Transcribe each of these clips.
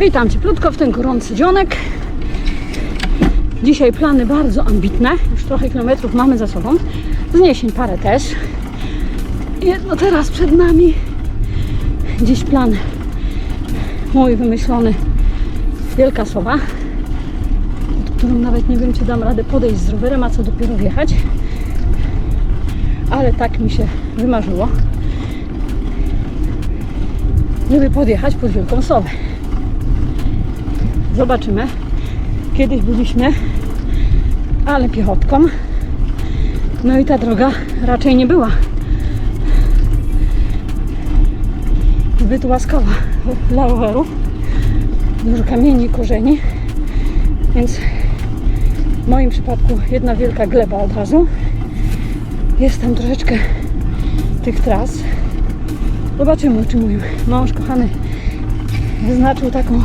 Witam cieplutko w ten gorący dzionek. Dzisiaj plany bardzo ambitne. Już trochę kilometrów mamy za sobą. Zniesień parę też. Jedno teraz przed nami. Dziś plan mój wymyślony. Wielka sowa, którą nawet nie wiem, czy dam radę podejść z rowerem, a co dopiero wjechać. Ale tak mi się wymarzyło, żeby podjechać pod Wielką Sowę. Zobaczymy. Kiedyś byliśmy, ale piechotką. No i ta droga raczej nie była zbyt łaskawa dla rowerów. Dużo kamieni, korzeni. Więc w moim przypadku jedna wielka gleba od razu. Jest tam troszeczkę tych tras. Zobaczymy, czy mój mąż kochany wyznaczył taką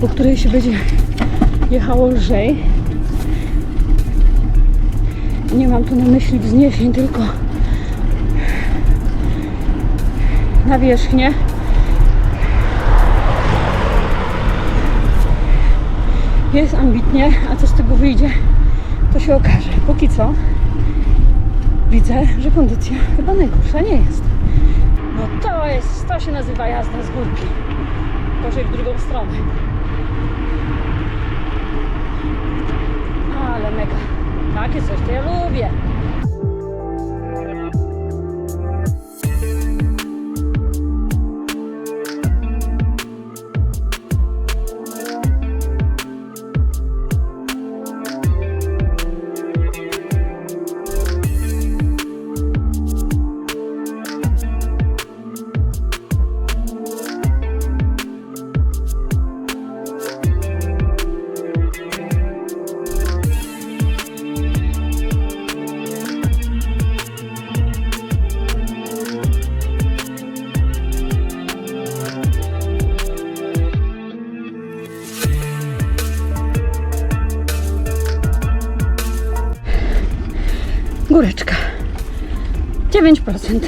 po której się będzie jechało lżej. Nie mam tu na myśli wzniesień, tylko nawierzchnię. Jest ambitnie, a co z tego wyjdzie, to się okaże. Póki co widzę, że kondycja chyba najgorsza nie jest. No to jest, to się nazywa jazda z górki. Gorzej w drugą stronę. Ale mega. Takie coś to ja lubię. 9%.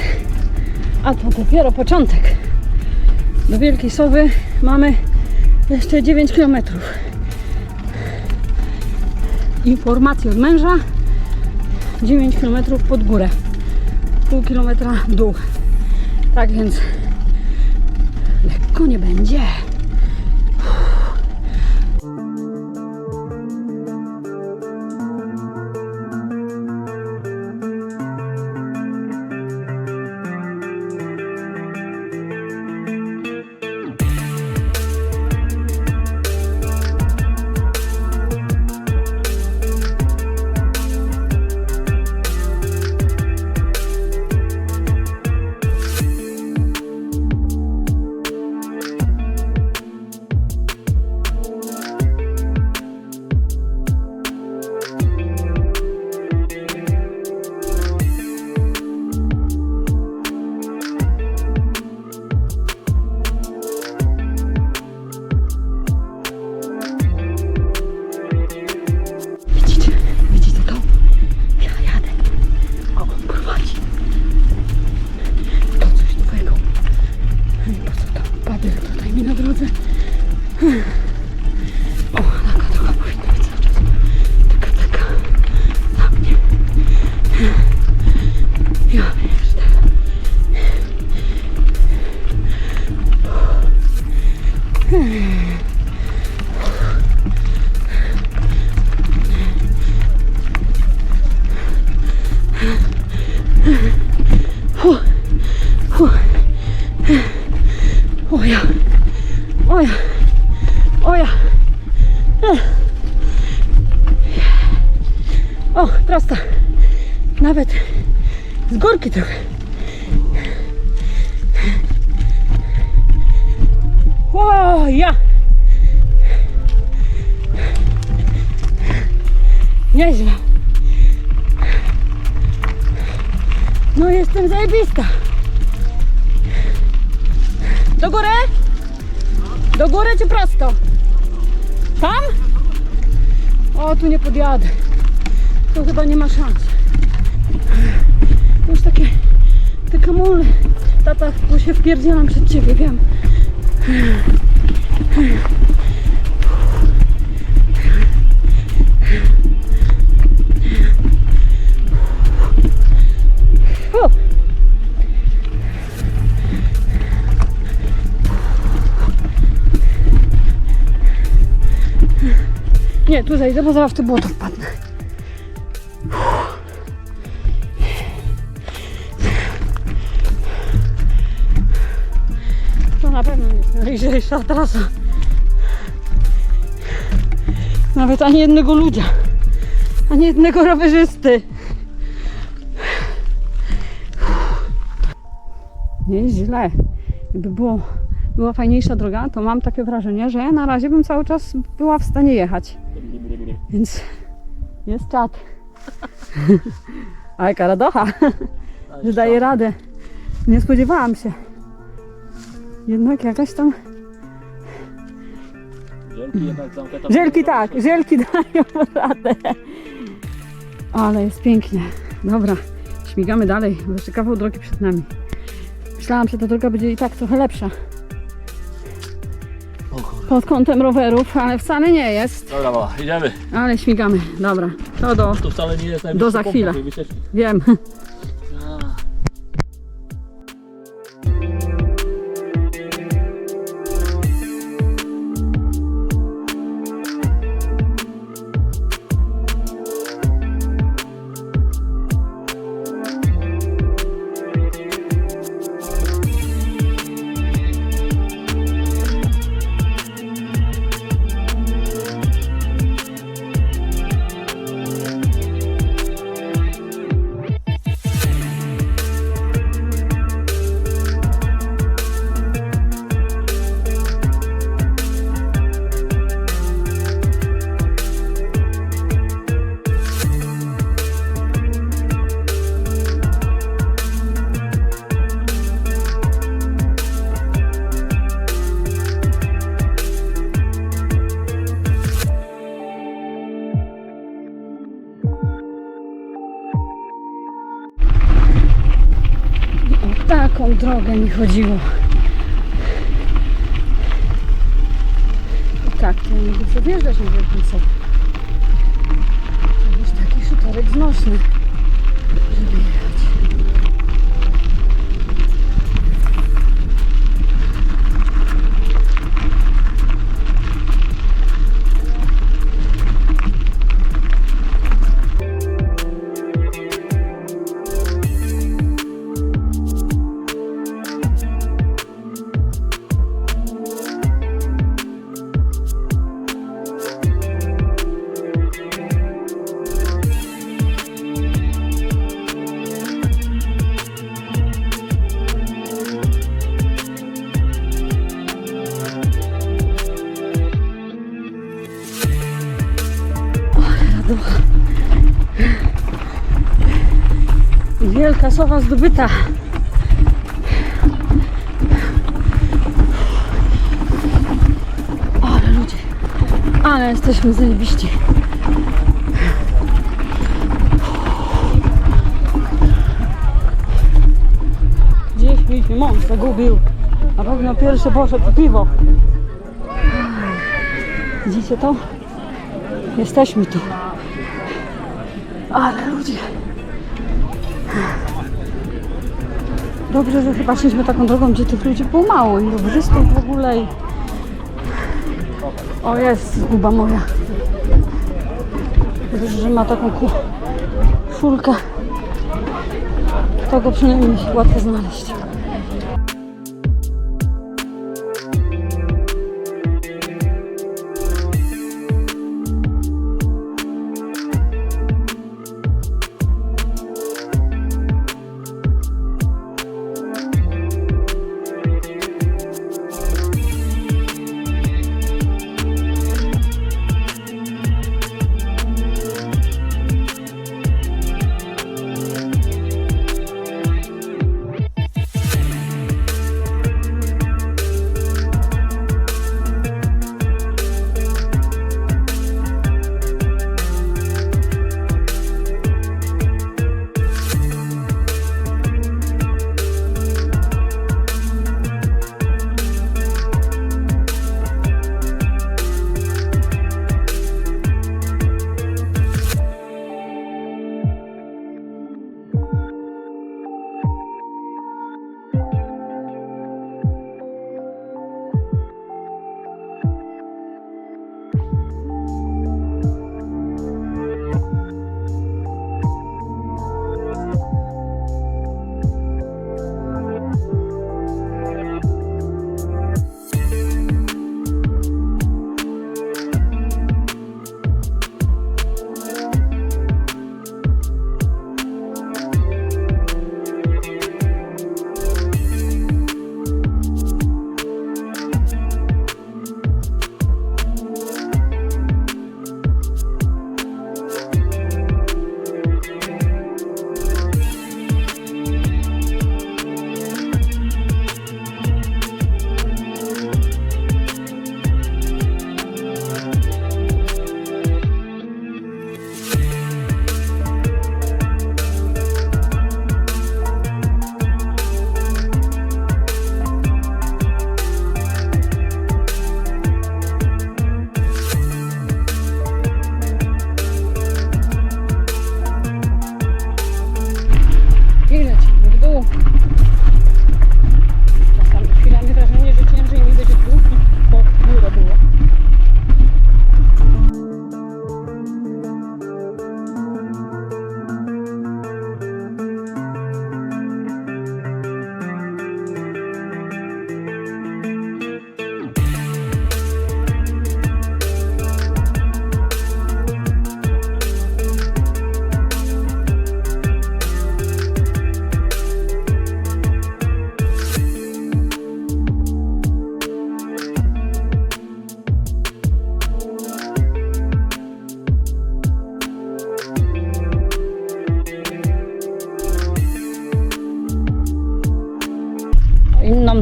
A to dopiero początek. Do Wielkiej Sowy mamy jeszcze 9 km. Informacje od męża. 9 km pod górę. Pół kilometra w dół. Tak więc lekko nie będzie. Ja górki trochę. O ja. Nieźle. No jestem zajebista. Do góry? Do góry czy prosto? Tam? O, tu nie podjadę. Tu chyba nie ma szans. Latach, bo się wpierdzielam przed ciebie, wiem. O! Nie, tu zejdę, bo zaraz w to błoto wpadnę. Najlżejsza trasa. Nawet ani jednego ludzia, ani jednego rowerzysty. Nie jest źle. Jakby było, była fajniejsza droga, to mam takie wrażenie, że na razie bym cały czas była w stanie jechać. Więc jest czat. Ale karadocha, że daje radę. Nie spodziewałam się. Jednak jakaś tam... Żelki jednak tak, żelki dają radę. Ale jest pięknie. Dobra, śmigamy dalej, bo jeszcze kawał drogi przed nami. Myślałam, że ta droga będzie i tak trochę lepsza pod kątem rowerów, ale wcale nie jest. Dobra, mała, idziemy. Ale śmigamy. Dobra, to do... To wcale nie jest Do za chwilę. Wiem. Taką drogę mi chodziło. I tak, to ja mogę sobie wjeżdżać na wielkim sobie. Jest taki szutorek znośny, Wielka sowa zdobyta. Ale ludzie, ale jesteśmy zajebiści. Gdzieś mi się mąż zagubił. Na pewno pierwszy poszedł po piwo. Widzicie to? Jesteśmy tu. Ale ludzie. Dobrze, że chyba szliśmy taką drogą, gdzie tych ludzi było mało i rowerzystów w ogóle. I... O jest zguba moja. Dobrze, że ma taką ku... szulkę. To go przynajmniej łatwo znaleźć.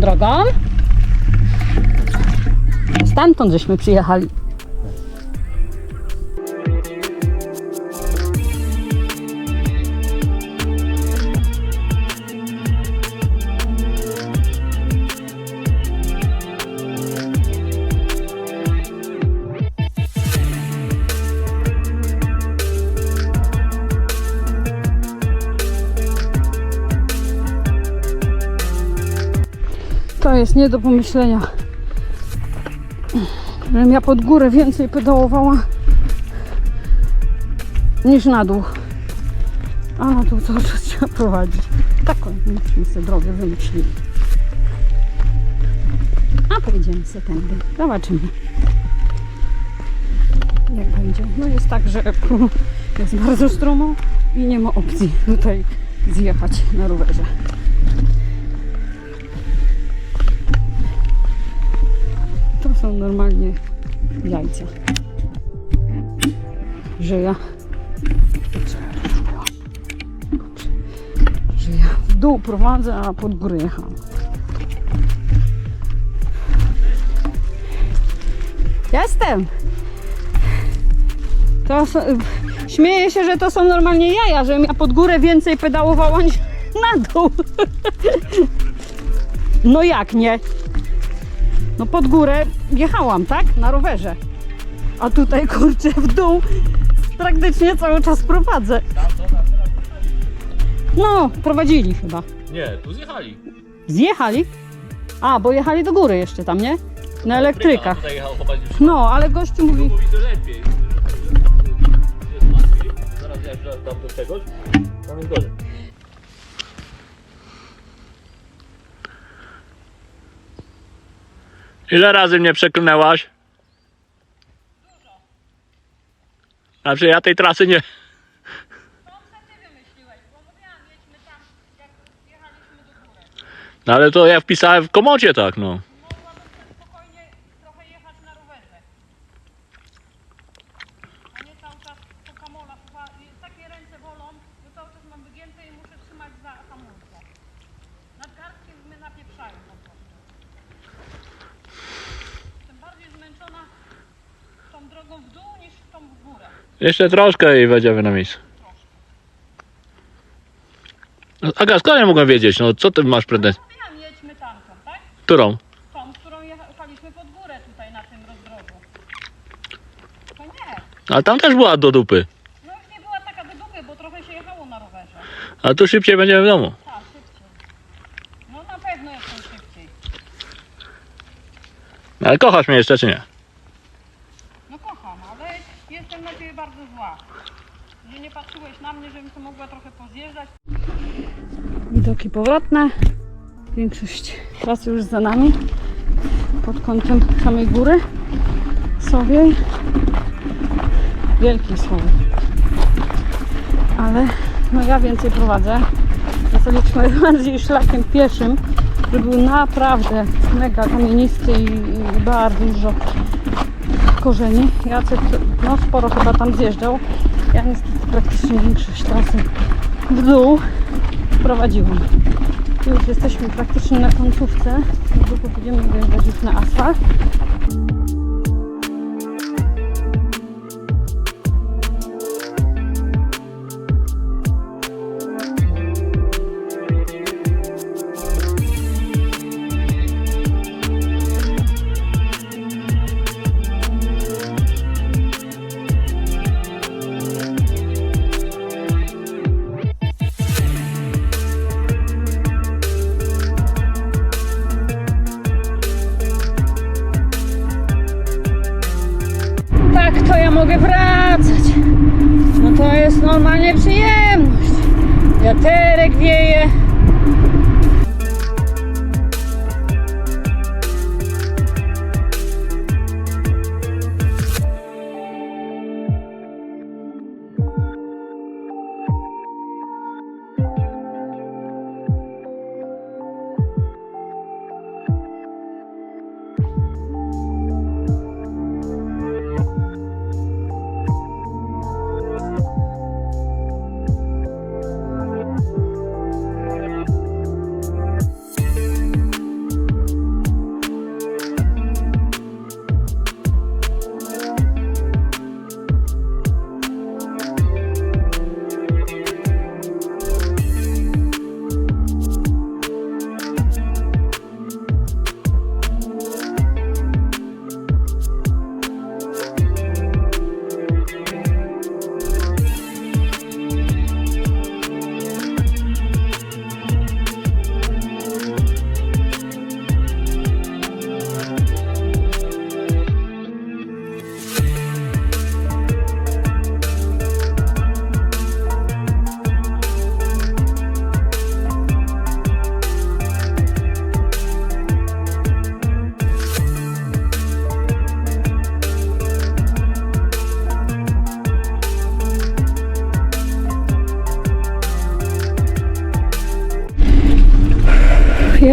Drogą. Stamtąd żeśmy przyjechali. To jest nie do pomyślenia. Żebym ja pod górę więcej pedałowała niż na dół. A na dół cały czas trzeba prowadzić. Taką myśmy sobie drogę wymyślili. A pojedziemy sobie tędy. Zobaczymy. Jak będzie. No jest tak, że jest bardzo stromo i nie ma opcji tutaj zjechać na rowerze. Są normalnie jajca. Że ja. Że ja w dół prowadzę, a pod górę jechałam. Jestem! To są, śmieję się, że to są normalnie jaja, żebym ja pod górę więcej pedałowała niż na dół. No jak nie? No pod górę jechałam, tak? Na rowerze. A tutaj kurczę w dół praktycznie cały czas prowadzę. No, prowadzili chyba. Nie, tu zjechali. Zjechali? A, bo jechali do góry jeszcze tam, nie? Na elektrykach. No, ale gościu mówi, Mówi, że lepiej. Zaraz tam do czegoś, tam jest gorzej. Ile razy mnie przeklnęłaś? Znaczy ja tej trasy nie... No ale to ja wpisałem w komocie tak, no. spokojnie trochę jechać na rowerze. A nie cały czas po kamolach. Chyba takie ręce bolą, bo cały czas mam wygięte i muszę trzymać za hamulce. Nadgarstki mnie napieprzają po prostu. Jestem bardziej zmęczona tą drogą w dół niż tą w górę. Jeszcze troszkę i będziemy na miejscu. No, Aga, skąd ja mogę wiedzieć? No co ty masz pretensje? Mówiłam, jedźmy tamtą, tak? Którą? Tą, którą jechaliśmy pod górę tutaj na tym rozdrożu. To nie. Ale tam też była do dupy. No już nie była taka do dupy, bo trochę się jechało na rowerze. A tu szybciej będziemy w domu. Tak, szybciej. No na pewno jestem szybciej. No, Ale kochasz mnie jeszcze czy nie? No kocham, ale jestem na ciebie bardzo zła. Że nie patrzyłeś na mnie, żebym tu mogła trochę pozjeżdżać. Widoki powrotne. Większość trasy już za nami. Pod kątem samej góry. Sowiej. Wielkiej Sowiej. Ale no ja więcej prowadzę. Zostaliśmy bardziej szlakiem pieszym, który był naprawdę mega kamienisty i, i bardzo dużo korzeni. Jacek no, sporo chyba tam zjeżdżał. Ja niestety praktycznie większość trasy w dół prowadziłam. Już jesteśmy praktycznie na końcówce. Niedługo będziemy wjeżdżać już na asfalt. Normalnie przyjemność. Wiaterek wieje.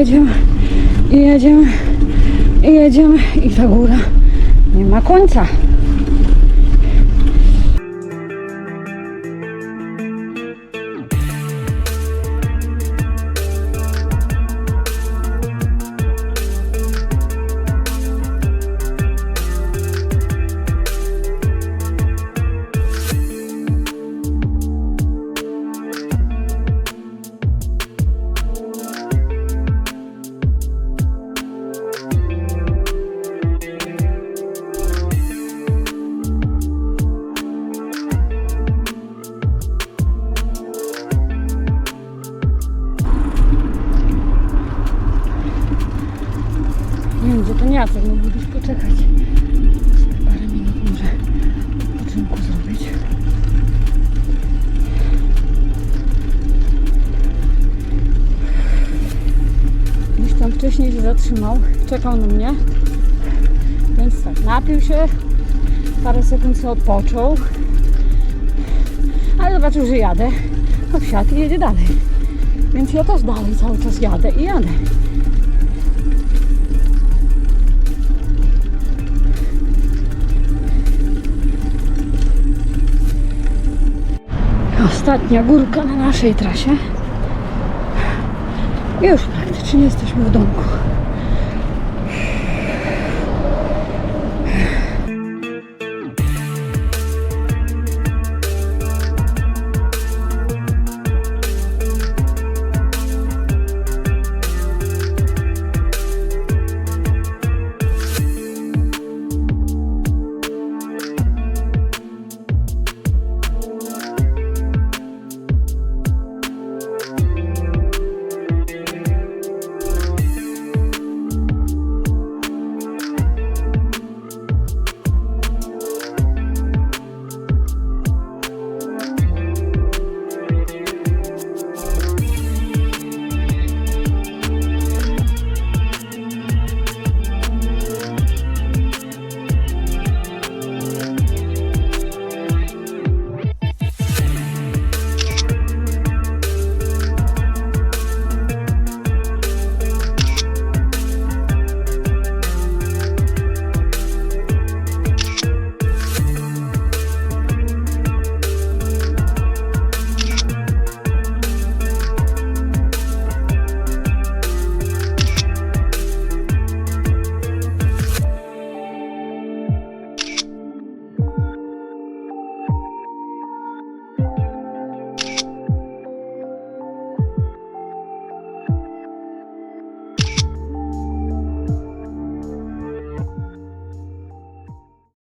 Jedziemy i jedziemy i jedziemy i ta góra nie ma końca. Czekał na mnie. Więc tak, napił się, parę sekund sobie odpoczął. Ale zobaczył, że jadę, to wsiadł i jedzie dalej. Więc ja też dalej cały czas jadę i jadę. Ostatnia górka na naszej trasie. Już praktycznie jesteśmy w domku.